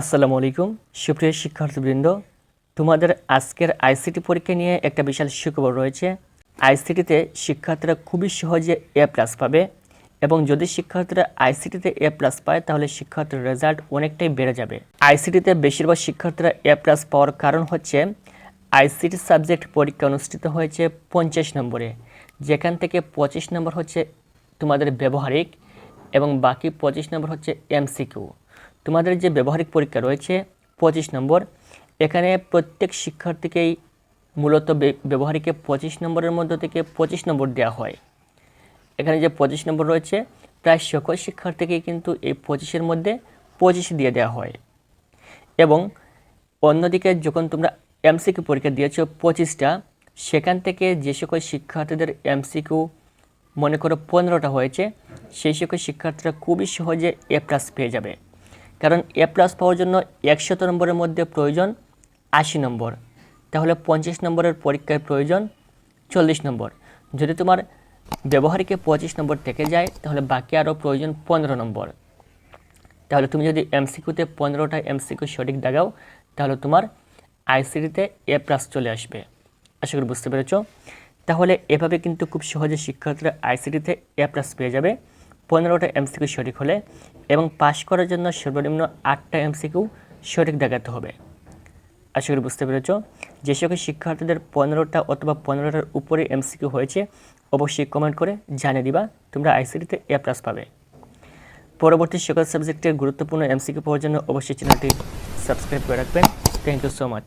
আসসালামু আলাইকুম। সুপ্রিয় শিক্ষার্থীবৃন্দ, তোমাদের আজকের আইসিটি পরীক্ষা নিয়ে একটা বিশাল সুখবর রয়েছে। আইসিটিতে শিক্ষার্থীরা খুবই সহজে এ প্লাস পাবে এবং যদি শিক্ষার্থীরা আইসিটিতে এ প্লাস পায়, তাহলে শিক্ষার্থীর রেজাল্ট অনেকটাই বেড়ে যাবে। আইসিটিতে বেশিরভাগ শিক্ষার্থীরা এ প্লাস পাওয়ার কারণ হচ্ছে আইসিটি সাবজেক্ট পরীক্ষা অনুষ্ঠিত হয়েছে পঞ্চাশ নম্বরে। যেখান থেকে পঁচিশ নম্বর হচ্ছে তোমাদের ব্যবহারিক এবং বাকি পঁচিশ নম্বর হচ্ছে এমসিকিউ তোমাদের যে ব্যবহারিক পরীক্ষা রয়েছে, পঁচিশ নম্বর, এখানে প্রত্যেক শিক্ষার্থীকেই মূলত ব্যবহারিকে পঁচিশ নম্বরের মধ্যে থেকে পঁচিশ নম্বর দেওয়া হয়। এখানে যে পঁচিশ নম্বর রয়েছে, প্রায় সকল শিক্ষার্থীকেই কিন্তু এই পঁচিশের মধ্যে পঁচিশ দিয়ে দেওয়া হয়। এবং অন্যদিকে যখন তোমরা এমসিকিউ পরীক্ষা দিয়েছ পঁচিশটা, সেখান থেকে যে সকল শিক্ষার্থীদের এমসিকিউ মনে করো পনেরোটা হয়েছে, সেই সকল শিক্ষার্থীরা খুবই সহজে এ প্লাস পেয়ে যাবে। কারণ এ প্লাস পাওয়ার জন্য একশত নম্বরের মধ্যে প্রয়োজন আশি নম্বর। তাহলে পঞ্চাশ নম্বরের পরীক্ষায় প্রয়োজন চল্লিশ নম্বর। যদি তোমার ব্যবহারিকে পঁচিশ নম্বর থেকে যায়, তাহলে বাকি আরও প্রয়োজন পনেরো নম্বর। তাহলে তুমি যদি এমসিকিউতে পনেরোটা এমসিকিউ সঠিক দাগাও, তাহলে তোমার আইসিডিতে এ প্লাস চলে আসবে। আশা করি বুঝতে পেরেছ? তাহলে এভাবে কিন্তু খুব সহজে শিক্ষার্থীরা আইসিডিতে এ প্লাস পেয়ে যাবে। পনেরোটা এমসিকিউ সঠিক হলে এবং পাশ করার জন্য সর্বনিম্ন আটটা এমসিকিউ সঠিক দেখাতে হবে। আশা করি বুঝতে পেরেছ। যে সকল শিক্ষার্থীদের পনেরোটা অথবা পনেরোটার উপরে এমসিকিউ হয়েছে, অবশ্যই কমেন্ট করে জানিয়ে দিবা। তোমরা আইসিডিতে এ প্লাস পাবে। পরবর্তী সকল সাবজেক্টের গুরুত্বপূর্ণ এমসিকিউ পাওয়ার জন্য অবশ্যই চ্যানেলটি সাবস্ক্রাইব করে রাখবেন। Thank you so much